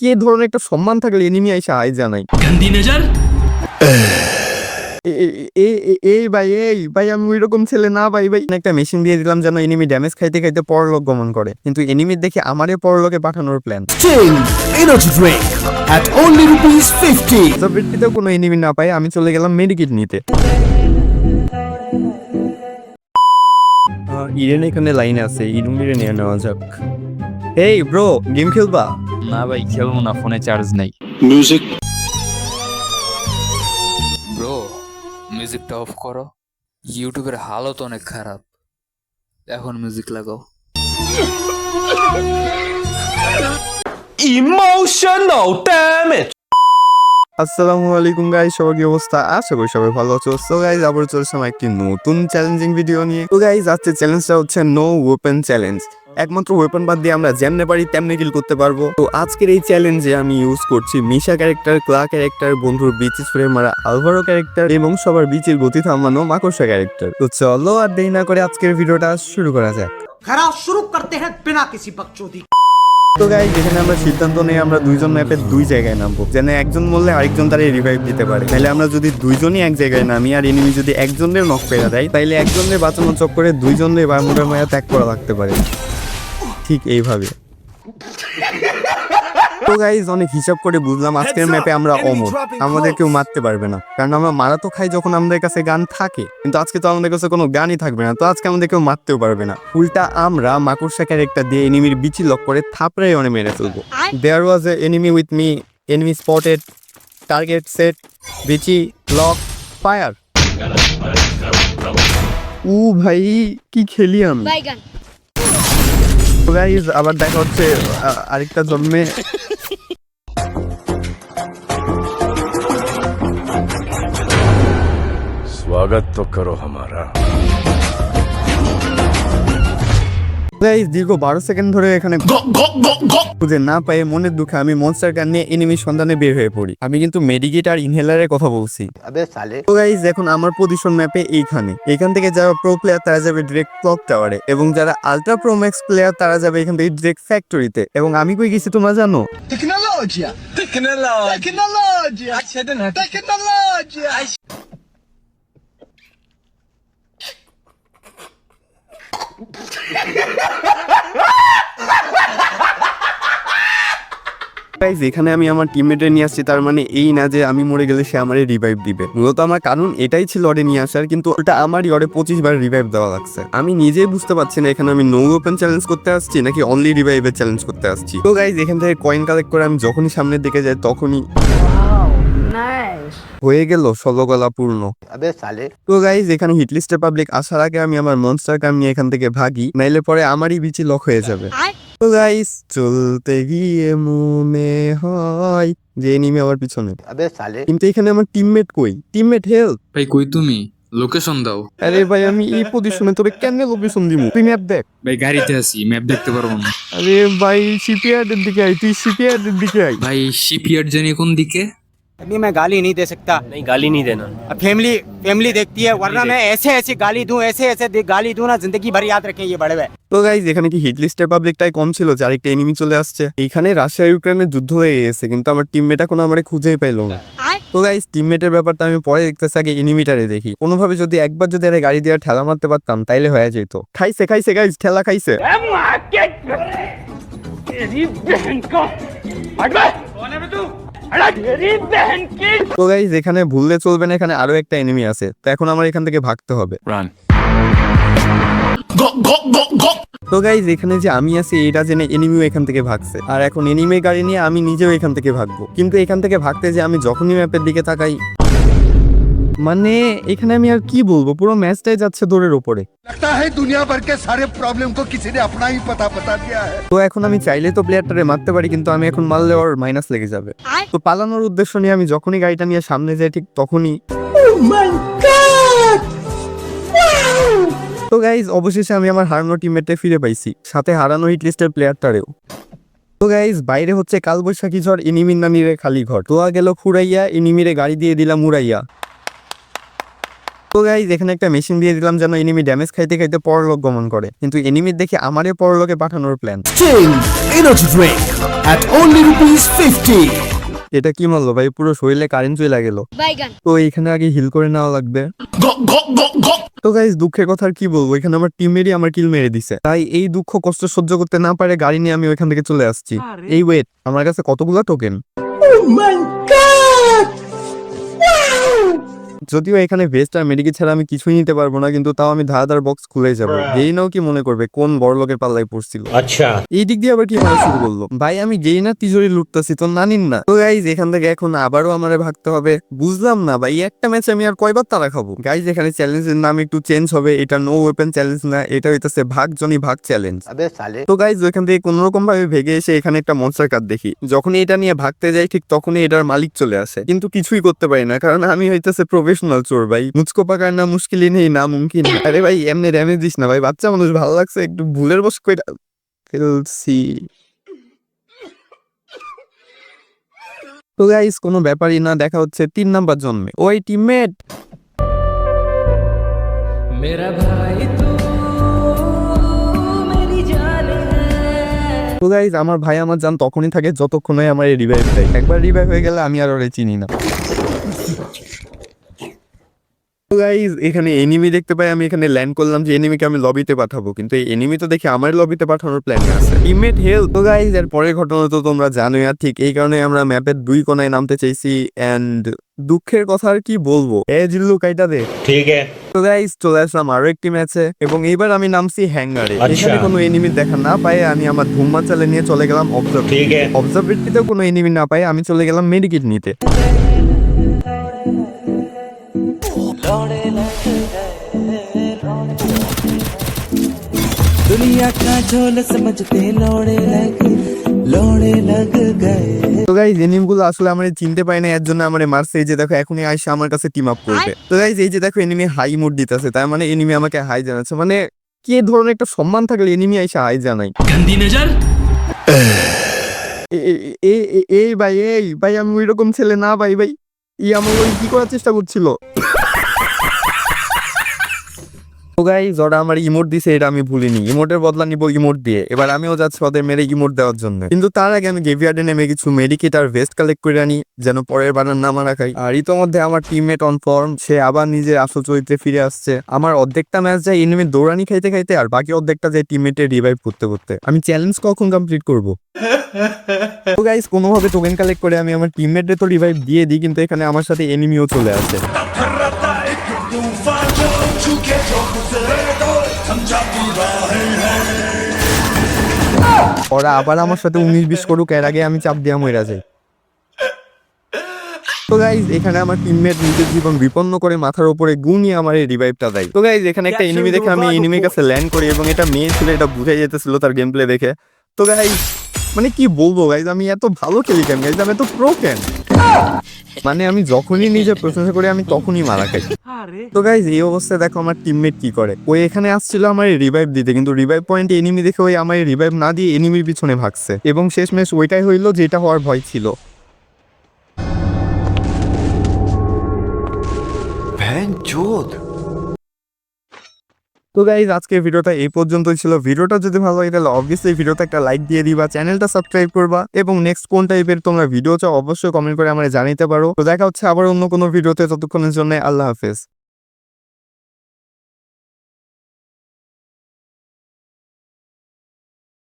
কি ধরনের একটা সম্মান থাকলে এনিমি আইসা আয় জানাই এই ভাই এই ভাই আমি ওই রকম ছেলে না ভাই ভাই। একটা মেশিন দিয়ে দিলাম যেন এনিমি ড্যামেজ খাইতে খাইতে পরলোক গমন করে। কিন্তু এনিমি দেখে আমারে পরলোকে পাঠানোর প্ল্যান অ্যাট অনলি কোনো এনিমি না পাই আমি চলে গেলাম মেডিকিট নিতে। ইরেন এখানে লাইন আছে ইরুমিরে নিয়ে নেওয়া যাক। এই ব্রো গেম খেলবা? না ভাই খেলব না ফোনে চার্জ নাই। Music? ব্রো মিউজিকটা অফ করো। ইউটিউবের হালত অনেক খারাপ। এখন মিউজিক লাগাও। Emotional damage! আসসালামু আলাইকুম গাইস সবার কি অবস্থা? আশা করি সবাই ভালো আছো। সো গাইস আবার চলছে আমার একটি নতুন চ্যালেঞ্জিং ভিডিও নিয়ে। তো গাইস আজকে চ্যালেঞ্জটা হচ্ছে নো ওপেন চ্যালেঞ্জ একমাত্র ওয়েপন বাদ দিয়ে আমরা যেমনে পারি তেমনি কিল করতে পারব। তো আজকের এই চ্যালেঞ্জে আমি ইউজ করছি মিশা ক্যারেক্টার ক্লা ক্যারেক্টার বন্ধুর বিচি স্প্রে মারা আলভারো ক্যারেক্টার এবং সবার বিচের গতি থামানো মাকড়সা ক্যারেক্টার তো চলো আর দেরি না করে আজকের ভিডিওটা শুরু করা যাক। খারাপ শুরু করতে হ্যাঁ বিনা কিসি বকচোদি। তো গাই যেখানে আমরা সিদ্ধান্ত নেই আমরা দুইজন ম্যাপে দুই জায়গায় নামবো। যেন একজন মরলে আরেকজন তারে রিভাইভ দিতে পারে। তাহলে আমরা যদি দুইজনই এক জায়গায় নামি আর এনিমি যদি একজনের নক পেরা দেয় তাহলে একজনের বাঁচানো চক্করে দুইজনের বারমুটার মায়া ত্যাগ করা লাগতে পারে। ঠিক এইভাবে। তো গাইজ অনেক হিসাব করে বুঝলাম আজকের ম্যাপে আমরা অমর। আমাদের কেউ মারতে পারবে না। কারণ আমরা মারা তো খাই যখন আমাদের কাছে গান থাকে কিন্তু আজকে তো আমাদের কাছে কোনো গানই থাকবে না তো আজকে আমাদের কেউ মারতেও পারবে না। উল্টা আমরা মাকড়সা ক্যারেক্টার দিয়ে এনিমির বিচি লক করে থাপড়াই অনেক মেরে ফেলব। There was a enemy with me enemy spotted target set বিচি লক ফায়ার উ ভাই কি খেলি আমি? তো গাইজ আবার দেখা হচ্ছে আ- আরেকটা জন্মে स्वागत तो करो हमारा গাইজ দীর্ঘ বারো সেকেন্ড ধরে এখানে খুঁজে না পাই মনের দুঃখে আমি মনস্টার গান নিয়ে এনিমির সন্ধানে বের হয়ে পড়ি। আমি কিন্তু মেডিকেট আর ইনহেলারের কথা বলছি। তো গাইজ এখন আমার পজিশন ম্যাপে এইখানে। এখান থেকে যারা প্রো প্লেয়ার তারা যাবে ডিরেক্ট ক্লক টাওয়ারে এবং যারা আলট্রা প্রো ম্যাক্স প্লেয়ার তারা যাবে এখান থেকে ডিরেক্ট ফ্যাক্টরিতে এবং আমি কই গেছি তোমরা জানো? গাইজ এখানে আমি আমার টিমমেটে নিয়ে আসছি। তার মানে এই না যে আমি মরে গেলে সে আমারে রিভাইভ দিবে। মূলত আমার কারণ এটাই ছিল অরে নিয়ে আসার কিন্তু ওটা আমারই ওরে পঁচিশ বার রিভাইভ দেওয়া লাগছে। আমি নিজেই বুঝতে পারছি না এখানে আমি নো ওপেন চ্যালেঞ্জ করতে আসছি নাকি অনলি রিভাইভের চ্যালেঞ্জ করতে আসছি। তো গাইজ এখান থেকে কয়েন কালেক্ট করে আমি যখনই সামনের দিকে যাই তখনই হয়ে গেল ষোলগলা পূর্ণ। তো গাইজ এখানে হিটলিস্টে পাবলিক আসার আগে আমি আমার মনস্টার কাম নিয়ে এখান থেকে ভাগি নাইলে পরে আমারই বিচি লক হয়ে যাবে। গাইস চলতে গিয়ে মনে হয় যে এনিমি আমার পিছনে। কিন্তু এখানে আমার টিমমেট কই? টিমমেট হেল্প ভাই কই তুমি? লোকেশন দাও। আরে ভাই আমি এই পজিশনে তোরে কেন লোকেশন দিমু? তুই ম্যাপ দেখ। ভাই গাড়িতে আছি ম্যাপ দেখতে পারব না। আরে ভাই সিপিআর এর দিকে আই তুই সিপিআর এর দিকে আই ভাই শিপইয়ার্ড জানি কোন দিকে? अभी मैं गाली नहीं दे सकता नहीं गाली नहीं देना अब फैमिली फैमिली देखती है वरना मैं ऐसे ऐसे गाली दूं ऐसे ऐसे दे- गाली दूं ना जिंदगी भर याद रखें ये बड़े हुए তো গাইজ এখানে কি হিট লিস্টের পাবলিকটাই কম ছিল যে আরেকটা এনিমি চলে আসছে এখানে রাশিয়া ইউক্রেনের যুদ্ধ হয়ে গেছে কিন্তু আমার টিমমেট এখন আমার খুঁজেই পাইলো না তো গাইজ টিমমেটের ব্যাপারটা আমি পরে দেখতেছি আগে এনিমিটারে দেখি কোনোভাবে যদি একবার যদি আরে গাড়ি দিয়ে ঠেলা মারতে পারতাম তাইলে হয়ে যেত খাইছে খাইছে গাইজ ঠেলা খাইছে তো গাইজ এখানে ভুললে চলবে না এখানে আরও একটা এনিমি আছে। তো এখন আমার এখান থেকে ভাগতে হবে। রান তো গাইজ এখানে যে আমি আছি এটা জেনে এনিমিও এখান থেকে ভাগছে। আর এখন এনিমি গাড়ি নিয়ে আমি নিজেও এখান থেকে ভাগবো। কিন্তু এখান থেকে ভাগতে যে আমি যখনই ম্যাপের দিকে তাকাই মানে এখানে আমি আর কি বলব? পুরো ম্যাচটাই যাচ্ছে দৌড়ের উপরে তো এখন আমি চাইলে তো প্লেয়ারটারে মারতে পারি কিন্তু আমি এখন মারলে ওর মাইনাস লেগে যাবে। তো পালানোর উদ্দেশ্য নিয়ে আমি যখনই গাড়িটা নিয়ে সামনে যাই ঠিক তখনই oh তো গাইজ অবশেষে আমি আমার হারানো টিমমেটে ফিরে পাইছি সাথে হারানো হিট লিস্টের প্লেয়ারটারেও তো গাইজ বাইরে হচ্ছে কালবৈশাখী ঝড় ইনিমির নানিরে খালি ঘর। তোয়া গেল খুঁড়াইয়া ইনিমিরে গাড়ি দিয়ে দিলাম উড়াইয়া। তো গাইজ এখানে একটা মেশিন দিয়ে দিলাম যেন এনিমি ড্যামেজ খাইতে খাইতে পরলোক গমন করে। কিন্তু এনিমির দেখে আমারে পরলোকে পাঠানোর plan Drink at only rupees 50. এটা কি মারলো ভাই? পুরো শরীরে কারেন্ট চলে গেল। তো এখানে আগে হিল করে নেওয়া লাগবে। তো গাইজ দুঃখের কথা আর কি বলব? এখানে আমার টিমেরই আমার কিল মেরে দিছে। তাই এই দুঃখ কষ্ট সহ্য করতে না পারে গাড়ি নিয়ে আমি ওইখান থেকে চলে আসছি। এই ওয়েট আমার কাছে কতগুলো টোকেন যদিও এখানে ভেস্ট আর মেডিকেল ছাড়া আমি কিছুই নিতে পারব না কিন্তু তাও আমি ধারা ধার বক্স খুলে যাব গেইনাও কি মনে করবে কোন বড় লোকের পাল্লায় পড়ছিল? আচ্ছা। এই দিক দিয়ে আবার কি মারা শুরু করল? ভাই আমি যেই না তিজোরি লুটতেছি তো নানিন না। তো গাইজ এখান থেকে এখন আবারও আমারে ভাগতে হবে। বুঝলাম না ভাই একটা ম্যাচ আমি আর কয়বার তারা খাব? গাইজ এখানে চ্যালেঞ্জের নাম একটু চেঞ্জ হবে। এটা নো ওপেন চ্যালেঞ্জ না এটা হইতাছে ভাগ জনি ভাগ চ্যালেঞ্জ তো গাইজ ওইখান থেকে কোন রকম ভাবে ভেগে এসে এখানে একটা মনস্টার কার্ড দেখি। যখনই এটা নিয়ে ভাগতে যাই ঠিক তখনই এটার মালিক চলে আসে। কিন্তু কিছুই করতে পারি না কারণ আমি হইতাছে প্রবে প্রফেশনাল চোর ভাই। মুচকো পাকার না মুশকিলই নেই না মুমকিন। আরে ভাই এমনি ড্যামেজ দিস না ভাই। বাচ্চা মানুষ ভালো লাগছে একটু ভুলের বস কইরা ফেলছি। তো গাইস কোনো ব্যাপারই না দেখা হচ্ছে তিন নাম্বার জন্মে। ওই টিমমেট তো গাইস আমার ভাই আমার জান তখনই থাকে যতক্ষণই আমার রিভাইভ দেয়। একবার রিভাইভ হয়ে গেলে আমি আর ওরে চিনি না। গাইজ এখানে এনিমি দেখতে পাই আমি এখানে ল্যান্ড করলাম যে এনিমিকে আমি লবিতে পাঠাবো। কিন্তু এই এনিমি তো দেখি আমার লবিতে পাঠানোর প্ল্যান আছে। ইমেট হেল তো গাইজ এর পরের ঘটনা তো তোমরা জানোই আর ঠিক এই কারণে আমরা ম্যাপের দুই কোনায় নামতে চাইছি অ্যান্ড দুঃখের কথা আর কি বলব? এ জিল্লু কাইটা দে। ঠিক তো গাইজ চলে আসলাম আরও একটি ম্যাচে এবং এইবার আমি নামছি হ্যাঙ্গারে এখানে কোনো এনিমি দেখা না পাই আমি আমার ধুম্মা চালে নিয়ে চলে গেলাম অবজার্ভ অবজার্ভেটিতে কোনো এনিমি না পাই আমি চলে গেলাম মেডিকিট নিতে। दुनिया का झोल समझते लौड़े लग लौड़े लग गए তো গাইজ এনিমিগুলো আসলে আমার চিনতে পাই না এর জন্য আমার মারছে এই যে দেখো এখনই আইসা আমার কাছে টিম আপ করবে তো গাইজ এই যে দেখো এনিমি হাই মোড দিতেছে তার মানে এনিমি আমাকে হাই জানাচ্ছে মানে কি ধরনের একটা সম্মান থাকলে এনিমি আইসা হাই জানাই गंदी नजर এ- এ- এ- এ- এই ভাই এই ভাই আমি ওই রকম ছেলে না ভাই ভাই ই আমার ওই কি করার চেষ্টা করছিল তো গাইজ ওরা আমার ইমোট দিছে এটা আমি ভুলিনি। ইমোটের বদলা নিব ইমোট দিয়ে। এবার আমিও যাচ্ছি ওদের মেরে ইমোট দেওয়ার জন্য। কিন্তু তার আগে আমি গেভিয়ার্ডে নেমে কিছু মেডিকেট আর ভেস্ট কালেক্ট করে আনি যেন পরের বানার না মারা খাই। আর ইতোমধ্যে আমার টিমমেট অন ফর্ম সে আবার নিজের আসল চরিত্রে ফিরে আসছে। আমার অর্ধেকটা ম্যাচ যায় এনিমি দৌড়ানি খাইতে খাইতে আর বাকি অর্ধেকটা যায় টিমমেটের রিভাইভ করতে করতে। আমি চ্যালেঞ্জ কখন কমপ্লিট করব? তো গাইস কোনোভাবে টোকেন কালেক্ট করে আমি আমার টিমমেটে তো রিভাইভ দিয়ে দিই কিন্তু এখানে আমার সাথে এনিমিও চলে আসে। ওরা আবার আমার সাথে উনিশ বিশ করুক এর আগে আমি চাপ দিয়া মইরা যাই। তো গাইজ এখানে আমার টিমমেট নিজের জীবন বিপন্ন করে মাথার উপরে গুনিয়ে আমার এই রিভাইভটা দেয়। তো গাইজ এখানে একটা এনিমি দেখে আমি এনিমির কাছে ল্যান্ড করি এবং এটা মেয়ে ছিল এটা বুঝাই যেতেছিল তার গেম প্লে দেখে। তো গাইজ মানে কি বলব গাইজ আমি এত ভালো খেলি কেন গাইজ আমি এত প্রো কেন? মানে আমি যখনই নিজের প্রশংসা করি আমি তখনই মারা খাই। তো গাইজ এই অবস্থায় দেখো আমার টিমমেট কি করে। ওই এখানে আসছিল আমার রিভাইভ দিতে কিন্তু রিভাইভ পয়েন্ট এনিমি দেখে ওই আমার রিভাইভ না দিয়ে এনিমির পিছনে ভাগছে। এবং শেষমেশ ওইটাই হইল যেটা হওয়ার ভয় ছিল। তো গাইজ আজকে ভিডিওটা এই পর্যন্তই ছিল। ভিডিওটা যদি ভালো লাগে, তাহলে অবভিয়াসলি ভিডিওতে একটা লাইক দিয়ে দিবা, চ্যানেলটা সাবস্ক্রাইব করবা এবং নেক্সট কোন টাইপের তোমরা ভিডিও চাও, অবশ্যই কমেন্ট করে আমার জানিতে পারো। তো দেখা হচ্ছে আবার অন্য কোনো ভিডিওতে, ততক্ষণের জন্য আল্লাহ হাফেজ।